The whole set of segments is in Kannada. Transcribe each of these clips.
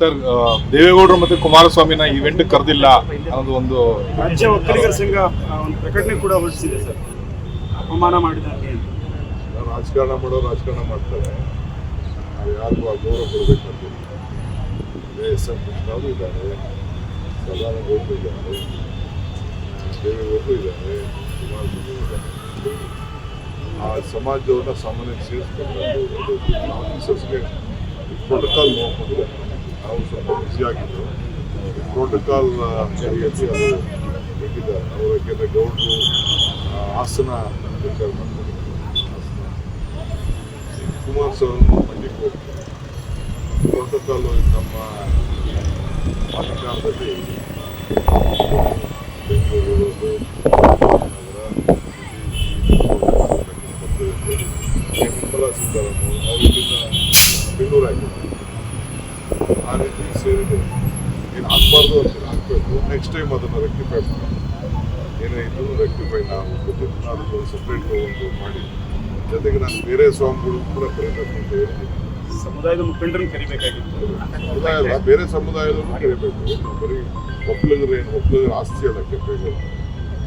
ಸರ್ ದೇವೇಗೌಡರು ಮತ್ತೆ ಕುಮಾರಸ್ವಾಮಿನ ಇವೆಂಟ್ ಕರೆದಿಲ್ಲ ಅನ್ನೋದು ಒಂದು ರಾಜ್ಯ ಒಕ್ಕಲಿಗರ ಸಂಘ ಆ, ಒಂದು ಪ್ರಕಟಣೆ ಕೂಡ ಹೊರಡಿಸಿದೆ ಸರ್. ಅಪಮಾನ ಮಾಡಿದ್ದಾರೆ ರಾಜಕಾರಣ ಮಾಡೋ ರಾಜಕಾರಣ ಮಾಡ್ತಾರೆ. ನಾವು ಯಾರಿಗೂ ಆ ಗೌರವ ಕೊಡಬೇಕಂತ ಎಸ್ ಎಂ ಕೃಷ್ಣವರು ಇದ್ದಾರೆ ಸದಾನಂದ ಗೌಡರು ಇದ್ದಾರೆ ದೇವೇಗೌಡರು ಇದ್ದಾರೆ ಕುಮಾರಸ್ವಾಮಿ ಇದ್ದಾರೆ. ಆ ಸಮಾಜವನ್ನು ಸಾಮಾನ್ಯ ಸೇರಿಸ್ಕೊಂಡು ಆಫೀಸರ್ಸ್ಗೆ ಪ್ರೋಟೋಕಾಲ್ ನೋಡ್ಕೊಂಡು ನಾವು ಸ್ವಲ್ಪ ಬ್ಯುಸಿ ಆಗಿದ್ದು ಪ್ರೋಟೋಕಾಲ್ ಅಡಿಯಲ್ಲಿ ಅದು ಹೇಗಿದ್ದಾರೆ ಅವರು ಯಾಕೆಂದರೆ ಗೌಡರು ಹಾಸನ ಪ್ರಚಾರ ಮಾಡ್ತಾರೆ ಹಾಸನ ಸರ್ ಮಂಡ್ಯಕ್ಕೆ ಹೋಗ್ತಾರೆ ಪ್ರೋಟೋಕಾಲ್ ನಮ್ಮ ಅಧಿಕಾರದಲ್ಲಿ ಬೆಂಗಳೂರು ನಿರ್ಮಲಾ ಸೀತಾರಾಮನ್ ಅವರು ಇಲ್ಲಿಂದ ಬೆಂಗಳೂರು ಆಗಿದ್ದಾರೆ ಆ ರೀತಿ ಸೇರಿದೆ ಏನು ಆಗಬಾರ್ದು ಅಂತ ಹಾಕಬೇಕು ನೆಕ್ಸ್ಟ್ ಟೈಮ್ ಅದನ್ನು ರೆಕ್ಟಿಫೈ ಮಾಡಿ ಏನೇ ಇದ್ರೂ ರೆಕ್ಟಿಫೈ ನಾವು ಗೊತ್ತಿಲ್ಲ ಅದಕ್ಕೆ ಸಪ್ರೇಟ್ ಒಂದು ಮಾಡಿ ಜೊತೆಗೆ ನಾನು ಬೇರೆ ಸ್ವಾಮಿಗಳು ಕೂಡ ಅಂತ ಹೇಳ್ತೀನಿ ಸಮುದಾಯದ ಮುಖಂಡರನ್ನು ಕರಿಬೇಕಾಗಿತ್ತು. ಸಮುದಾಯ ಬೇರೆ ಸಮುದಾಯದವರು ಕರಿಬೇಕು ಏನು ಬರೀ ಒಕ್ಕಲಿಗರು ಏನು ಒಕ್ಕಲಿಗರ ಆಸ್ತಿ ಅಲ್ಲ ಕೆಂಪೇಗೌಡ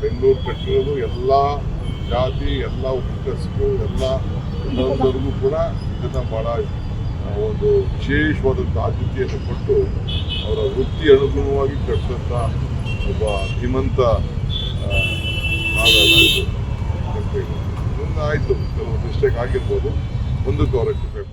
ಬೆಂಗಳೂರು ಕಟ್ಟಿರೋದು ಎಲ್ಲ ಜಾತಿ, ಎಲ್ಲ ಉಪಕಸರು ಎಲ್ಲ ಎಲ್ಲರಿಗೂ ಕೂಡ ಇದನ್ನು ಭಾಳ ಒಂದು ವಿಶೇಷವಾದಂಥ ಆದ್ಯತೆಯನ್ನು ಕೊಟ್ಟು ಅವರ ವೃತ್ತಿ ಅನುಗುಣವಾಗಿ ಕಟ್ಟಿದಂಥ ಒಬ್ಬ ಧೀಮಂತ ಆಯಿತು. ಕೆಲವು ಮಿಸ್ಟೇಕ್ ಆಗಿರ್ಬೋದು. ಮುಂದಕ್ಕೆ ಅವರ ಕೃಪೆ